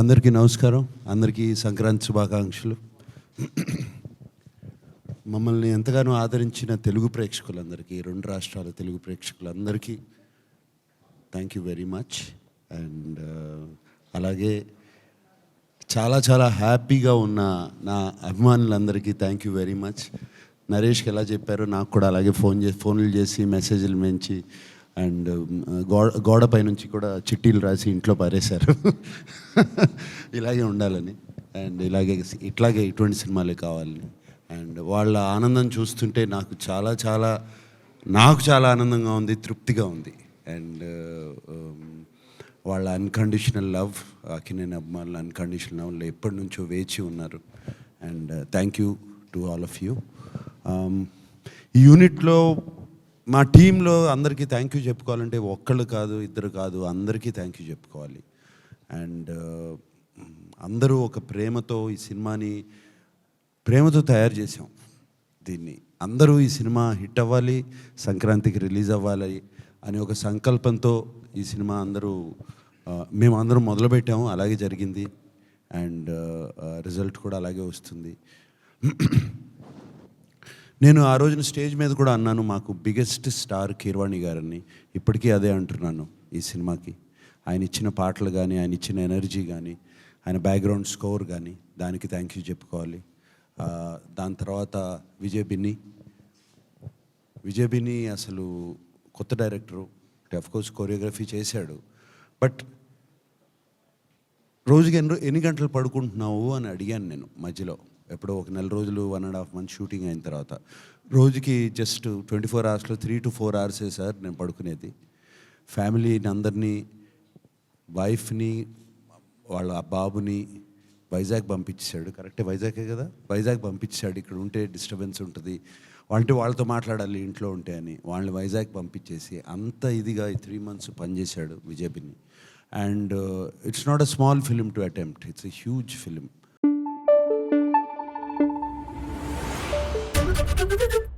అందరికీ నమస్కారం. అందరికీ సంక్రాంతి శుభాకాంక్షలు. మమ్మల్ని ఎంతగానో ఆదరించిన తెలుగు ప్రేక్షకులందరికీ రెండు రాష్ట్రాల తెలుగు ప్రేక్షకులందరికీ thank you very much and అలాగే చాలా చాలా హ్యాపీగా ఉన్న నా అభిమానులందరికీ థ్యాంక్ యూ వెరీ మచ్ నరేష్కి ఎలా చెప్పారో నాకు కూడా అలాగే ఫోన్ చేసి ఫోన్లు చేసి మెసేజ్లు మెంచి అండ్ గోడ గోడపై నుంచి కూడా చిట్టీలు రాసి ఇంట్లో పారేశారు. ఇలాగే ఉండాలని. అండ్ ఇలాగే ఇట్లాగే ఇటువంటి సినిమాలే కావాలని. అండ్ వాళ్ళ ఆనందం చూస్తుంటే నాకు చాలా చాలా నాకు చాలా ఆనందంగా ఉంది తృప్తిగా ఉంది. అండ్ వాళ్ళ అన్కండిషనల్ లవ్ అకినేని అభిమానుల అన్కండిషనల్ లవ్ ఎప్పటి నుంచో వేచి ఉన్నారు. And thank you to all of you. ఈ యూనిట్లో మా టీంలో అందరికీ థ్యాంక్ యూ చెప్పుకోవాలంటే ఒక్కళ్ళు కాదు ఇద్దరు కాదు అందరికీ థ్యాంక్ యూ చెప్పుకోవాలి. అండ్ uh, అందరూ ఒక ప్రేమతో ఈ సినిమాని ప్రేమతో తయారు చేసాం దీన్ని. అందరూ ఈ సినిమా హిట్ అవ్వాలి సంక్రాంతికి రిలీజ్ అవ్వాలి అని ఒక సంకల్పంతో ఈ సినిమా అందరూ మేము అందరం మొదలుపెట్టాము అలాగే జరిగింది. అండ్ uh, రిజల్ట్ కూడా అలాగే వస్తుంది. నేను ఆ రోజున స్టేజ్ మీద కూడా అన్నాను మాకు బిగ్గెస్ట్ స్టార్ కీర్వాణి గారని. ఇప్పటికీ అదే అంటున్నాను ఈ సినిమాకి. ఆయన ఇచ్చిన పాటలు కానీ ఆయన ఇచ్చిన ఎనర్జీ కానీ ఆయన బ్యాక్గ్రౌండ్ స్కోర్ కానీ దానికి థ్యాంక్ యూ చెప్పుకోవాలి. దాని తర్వాత విజయ్ బిన్ని. విజయ్ బిన్ని అసలు కొత్త డైరెక్టరు కోర్స్ కొరియోగ్రఫీ చేశాడు. బట్ రోజుకి ఎన్ని ఎన్ని గంటలు పడుకుంటున్నావు అని అడిగాను నేను మధ్యలో. ఎప్పుడో ఒక నెల రోజులు one and half month shooting అయిన తర్వాత. రోజుకి జస్ట్ ట్వంటీ ఫోర్ అవర్స్లో త్రీ టు ఫోర్ అవర్సే సార్ నేను పడుకునేది. ఫ్యామిలీని అందరినీ వైఫ్ని వాళ్ళ బాబుని వైజాగ్ పంపించాడు కరెక్టే వైజాగే కదా? వైజాగ్ పంపించాడు ఇక్కడ ఉంటే డిస్టర్బెన్స్ ఉంటుంది. అంటే వాళ్ళతో మాట్లాడాలి ఇంట్లో ఉంటే అని. వాళ్ళని వైజాగ్ పంపించేసి అంత ఇదిగా ఈ త్రీ మంత్స్ పనిచేశాడు విజయబిని and it's not a small film to attempt it's a huge film Thank you.